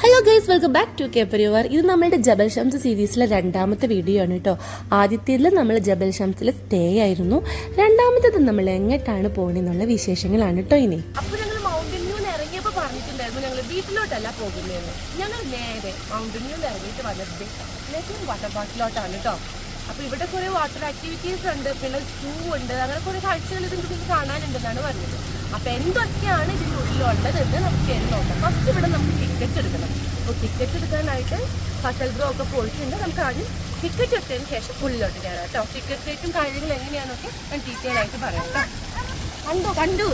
Hello guys welcome back to K Parivar ഇത് നമ്മുടെ ജബൽ ഷംസ് സീരീസിലെ രണ്ടാമത്തെ വീഡിയോ ആണ് കേട്ടോ. ആദ്യത്തേതിൽ നമ്മൾ ജബൽ ഷംസിൽ സ്റ്റേ ആയിരുന്നു. രണ്ടാമത്തേത് നമ്മൾ എങ്ങോട്ടാണ് പോണെന്നുള്ള വിശേഷങ്ങളാണ് കേട്ടോ ഇനി. അപ്പോൾ ഞങ്ങൾ മൗണ്ടൻ വ്യൂ ഇറങ്ങിയപ്പോ പറഞ്ഞിട്ടുണ്ടായിരുന്നു. ഞങ്ങൾ വീട്ടിലോട്ടല്ല പോകുന്നതെന്ന്. ഞങ്ങൾ നേരെ മൗണ്ടൻ നിന്ന് ഇറങ്ങിയിട്ട് വന്നത് വാട്ടർ പാർക്കിലോട്ടാണ് കേട്ടോ. അപ്പൊ ഇവിടെ കുറെ വാട്ടർ ആക്ടിവിറ്റീസ് ഉണ്ട് പിന്നെ സൂ ഉണ്ട് അങ്ങനെ കുറെ കാഴ്ചകൾ ഇതിന് നിങ്ങൾക്ക് കാണാനുണ്ടെന്നാണ് പറഞ്ഞത്. അപ്പൊ എന്തൊക്കെയാണ് ഇതിന്റെ ഉള്ളിലുള്ളതെന്ന് നമുക്ക് എന്ന് നോക്കാം. ഫസ്റ്റ് ഇവിടെ നമുക്ക് ടിക്കറ്റ് എടുക്കണം. അപ്പോൾ ടിക്കറ്റ് എടുക്കാനായിട്ട് ഫസൽ ബ്രോ ഒക്കെ പോയിട്ടുണ്ട്. നമുക്ക് ആദ്യം ടിക്കറ്റ് എടുത്തതിന് ശേഷം ഉള്ളിലോട്ട് കയറാം കേട്ടോ. ടിക്കറ്റ് റേറ്റും കാര്യങ്ങളും എങ്ങനെയാണെന്നൊക്കെ ഞാൻ ഡീറ്റെയിൽ ആയിട്ട് പറയാം കേട്ടോ. കണ്ടു? കണ്ടു?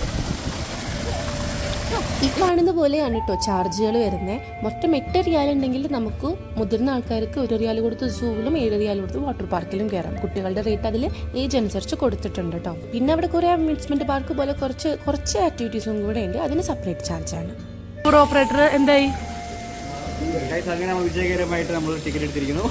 ഈ കാണുന്ന പോലെയാണ് കേട്ടോ ചാർജുകൾ വരുന്നത് മൊത്തം എട്ട് റിയാൽ ഉണ്ടെങ്കിൽ നമുക്ക് മുതിർന്ന ആൾക്കാർക്ക് ഒരു റിയാൽ കൊടുത്ത് സൂവിലും ഏഴ് റിയാൽ കൊടുത്ത് വാട്ടർ പാർക്കിലും കയറാം കുട്ടികളുടെ റേറ്റ് അതിൽ ഏജ് അനുസരിച്ച് കൊടുത്തിട്ടുണ്ട് കേട്ടോ പിന്നെ അവിടെ കുറേ അമ്യൂസ്മെന്റ് പാർക്ക് പോലെ കുറച്ച് കുറച്ച് ആക്ടിവിറ്റീസും കൂടെ ഉണ്ട്. അതിന് സെപ്പറേറ്റ് ചാർജ് ആണ് ഓപ്പറേറ്റർ എന്തായി? അങ്ങനെ വിജയകരമായിട്ട് നമ്മൾ ടിക്കറ്റ് എടുത്തിരിക്കുന്നു.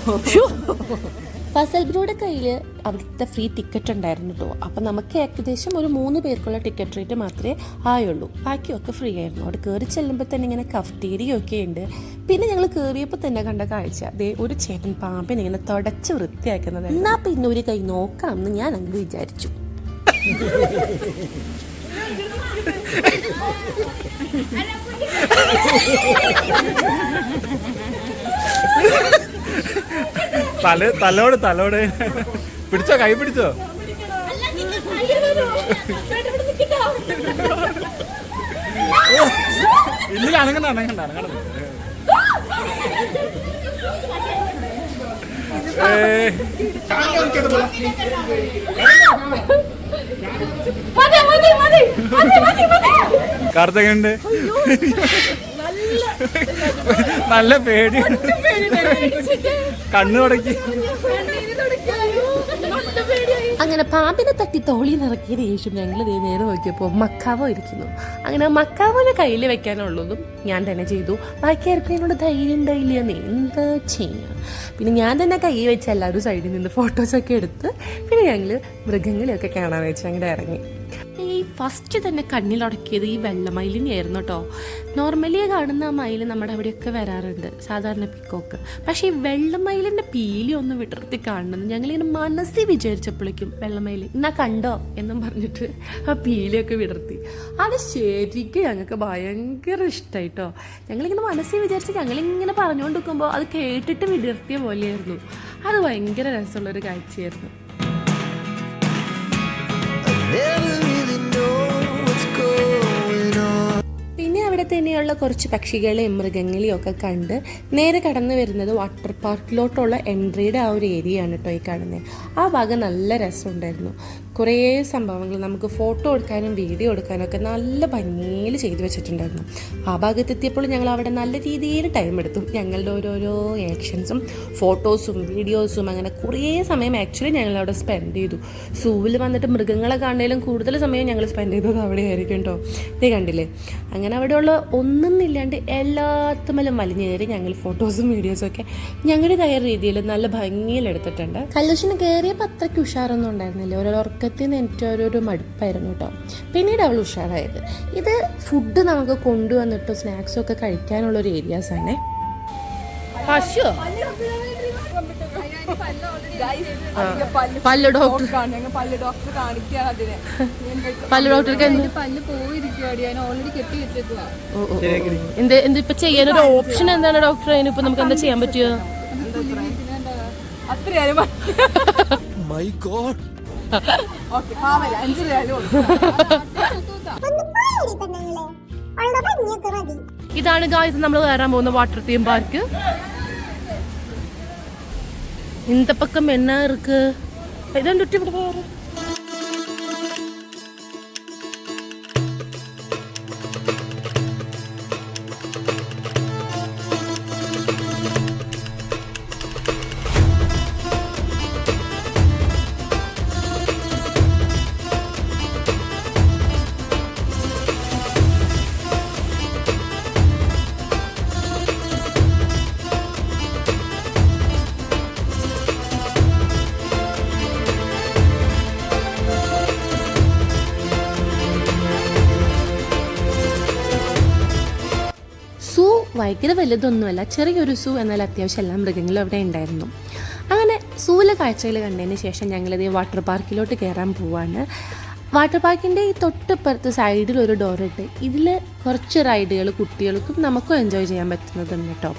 ഫസൽ ബ്രൂയുടെ കയ്യിൽ അവിടുത്തെ ഫ്രീ ടിക്കറ്റ് ഉണ്ടായിരുന്നു കേട്ടോ അപ്പം നമുക്ക് ഏകദേശം ഒരു മൂന്ന് പേർക്കുള്ള ടിക്കറ്റ് റേറ്റ് മാത്രമേ ആയുള്ളൂ. ബാക്കിയൊക്കെ ഫ്രീ ആയിരുന്നു. അവിടെ കയറി ചെല്ലുമ്പോൾ തന്നെ ഇങ്ങനെ കഫ്റ്റീരിയൊക്കെ ഉണ്ട്. പിന്നെ ഞങ്ങൾ കയറിയപ്പോൾ തന്നെ കണ്ട കാഴ്ച. അതേ ഒരു ചേട്ടൻ പാമ്പിനെ ഇങ്ങനെ തുടച്ച് വൃത്തിയാക്കുന്നത് എന്നാ പിന്നെ ഒരു കൈ നോക്കാം എന്ന് ഞാൻ അങ്ങ് വിചാരിച്ചു. തല തലോട് തലോട്. പിടിച്ചോ കൈ പിടിച്ചോ? ഇല്ല അനങ്ങണ്ട അനങ്ങണ്ട അനങ്ങണ്ട. കാർത്തകയുണ്ട് നല്ല പേടി. കണ്ണു തുടക്കി. അങ്ങനെ പാമ്പിനെ തട്ടി തോളി നിറക്കിയതിന് ശേഷം ഞങ്ങൾ ദേ നേരെ നോക്കിയപ്പോൾ മക്കാവോ ഇരിക്കുന്നു. അങ്ങനെ മക്കാവോനെ കയ്യിൽ വെക്കാനുള്ളതും ഞാൻ തന്നെ ചെയ്തു. ബാക്കി ആർക്കും എന്നോട് ധൈര്യം ഉണ്ടായില്ല. എന്ന് എന്താ ചെയ്യാം? പിന്നെ ഞാൻ തന്നെ കൈ വെച്ച് എല്ലാവരും സൈഡിൽ നിന്ന് ഫോട്ടോസൊക്കെ എടുത്ത് പിന്നെ ഞങ്ങൾ മൃഗങ്ങളെയൊക്കെ കാണാൻ വെച്ച് അങ്ങോട്ട് ഇറങ്ങി. ഫസ്റ്റ് തന്നെ കണ്ണിലുടക്കിയത് ഈ വെള്ളമയിലിനെയായിരുന്നു കേട്ടോ. നോർമലി കാണുന്ന മയിൽ നമ്മുടെ അവിടെയൊക്കെ വരാറുണ്ട് സാധാരണ പിക്കോക്ക് പക്ഷേ ഈ വെള്ളമയിലിന്റെ പീലി ഒന്ന് വിടർത്തി കാണുന്നത് ഞങ്ങളിങ്ങനെ മനസ്സിൽ വിചാരിച്ചപ്പോഴേക്കും വെള്ളമയിൽ എന്നാ കണ്ടോ? എന്നും പറഞ്ഞിട്ട് ആ പീലിയൊക്കെ വിടർത്തി. അത് ശരിക്കും ഞങ്ങൾക്ക് ഭയങ്കര ഇഷ്ടമായിട്ടോ ഞങ്ങളിങ്ങനെ മനസ്സിൽ വിചാരിച്ച് ഞങ്ങളിങ്ങനെ പറഞ്ഞുകൊണ്ട് നിൽക്കുമ്പോൾ അത് കേട്ടിട്ട് വിടർത്തിയ പോലെയായിരുന്നു. അത് ഭയങ്കര രസമുള്ളൊരു കാഴ്ചയായിരുന്നു. അവിടെ തന്നെയുള്ള കുറച്ച് പക്ഷികളെയും മൃഗങ്ങളെയും ഒക്കെ കണ്ട് നേരെ കടന്നു വരുന്നത് വാട്ടർ പാർക്കിലോട്ടുള്ള എൻട്രിയുടെ ആ ഒരു ഏരിയ ആണ് കേട്ടോ ഈ കാണുന്നത് ആ ഭാഗം നല്ല രസമുണ്ടായിരുന്നു. കുറേ സംഭവങ്ങൾ. നമുക്ക് ഫോട്ടോ എടുക്കാനും വീഡിയോ എടുക്കാനും ഒക്കെ നല്ല ഭംഗിയിൽ ചെയ്തു വെച്ചിട്ടുണ്ടായിരുന്നു. ആ ഭാഗത്തെത്തിയപ്പോൾ ഞങ്ങൾ അവിടെ നല്ല രീതിയിൽ ടൈം എടുത്തു. ഞങ്ങളുടെ ഓരോരോ ആക്ഷൻസും ഫോട്ടോസും വീഡിയോസും അങ്ങനെ കുറേ സമയം ആക്ച്വലി ഞങ്ങൾ അവിടെ സ്പെൻഡ് ചെയ്തു. സൂവിൽ വന്നിട്ട് മൃഗങ്ങളെ കാണുന്നതിലും കൂടുതൽ സമയം ഞങ്ങൾ സ്പെൻഡ് ചെയ്തത് അവിടെയായിരിക്കും കേട്ടോ നീ കണ്ടില്ലേ? അങ്ങനെ അവിടെയുള്ള ഒന്നൊന്നില്ലാണ്ട് എല്ലാത്തുമലും വലിഞ്ഞു കയറി ഞങ്ങൾ ഫോട്ടോസും വീഡിയോസും ഒക്കെ ഞങ്ങളുടെ തയ്യാറ രീതിയിൽ നല്ല ഭംഗിയിൽ എടുത്തിട്ടുണ്ട്. കല്ലൂഷിന് കയറിയപ്പോൾ അത്രയ്ക്ക് ഉഷാറൊന്നും ഉണ്ടായിരുന്നില്ല. ഓരോ ഉറക്കത്തിൽ നിന്ന് എനിക്ക് ഓരോരു മടുപ്പായിരുന്നു കേട്ടോ. പിന്നീട് അവൾ ഉഷാറായത്. ഇത് ഫുഡ് നമുക്ക് കൊണ്ടുവന്നിട്ട് സ്നാക്സും ഒക്കെ കഴിക്കാനുള്ളൊരു ഏരിയാസാണേ പശു പല്ല് ഡോക്ടർ പല്ല് ഡോക്ടർ കാണിക്കുകയാണ് അതിനെ. പല്ല് ഡോക്ടർക്ക് എന്ത്? പല്ല്. എന്ത് എന്ത് ഇപ്പൊ ചെയ്യാനൊരു ഓപ്ഷൻ എന്താണ് ഡോക്ടർ അതിനിപ്പോ നമുക്ക് എന്താ ചെയ്യാൻ പറ്റിയോ അത്രയാലും മൈ God. ഓക്കെ പാവല്ല അഞ്ചു രൂപ ഇതാണ് ഗായ്സ് നമ്മൾ കയറാൻ പോകുന്ന വാട്ടർ തീം പാർക്ക് இந்த பக்கம் என்ன இருக்கு இதான் ഭയങ്കര വലുതൊന്നുമല്ല ചെറിയൊരു സൂ എന്നാൽ അത്യാവശ്യം എല്ലാ മൃഗങ്ങളും അവിടെ ഉണ്ടായിരുന്നു. അങ്ങനെ സൂവിലെ കാഴ്ചകൾ കണ്ടതിന് ശേഷം ഞങ്ങളിത് വാട്ടർ പാർക്കിലോട്ട് കയറാൻ പോവാണ്. വാട്ടർ പാർക്കിന്റെ ഈ തൊട്ടപ്പുറത്ത് സൈഡിൽ ഒരു ഡോറിട്ട് ഇതിൽ കുറച്ച് റൈഡുകൾ കുട്ടികൾക്കും നമുക്കും എൻജോയ് ചെയ്യാൻ പറ്റുന്നതുണ്ട് കേട്ടോ.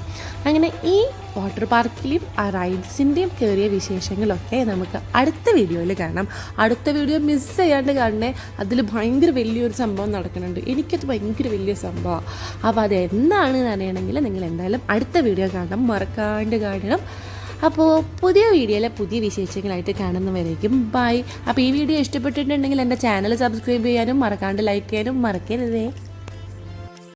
അങ്ങനെ ഈ വാട്ടർ പാർക്കിലെയും ആ റൈഡ്സിന്റെയും കയറിയ വിശേഷങ്ങളൊക്കെ നമുക്ക് അടുത്ത വീഡിയോയിൽ കാണാം. അടുത്ത വീഡിയോ മിസ് ചെയ്യാണ്ട് കാണണേ. അതിൽ ഭയങ്കര വലിയൊരു സംഭവം നടക്കുന്നുണ്ട്. എനിക്കത് ഭയങ്കര വലിയ സംഭവമാണ് അപ്പോൾ അത് എന്താണെന്ന് അറിയണമെങ്കിൽ നിങ്ങൾ എന്തായാലും അടുത്ത വീഡിയോ കാണണം. മറക്കാണ്ട് കാണണം. അപ്പോൾ പുതിയ വീഡിയോയിലെ പുതിയ വിശേഷങ്ങളായിട്ട് കാണുന്നവരേക്കും ബൈ അപ്പോൾ ഈ വീഡിയോ ഇഷ്ടപ്പെട്ടിട്ടുണ്ടെങ്കിൽ എന്റെ ചാനൽ സബ്സ്ക്രൈബ് ചെയ്യാനും മറക്കാണ്ട് ലൈക്ക് ചെയ്യാനും മറക്കരുതേ.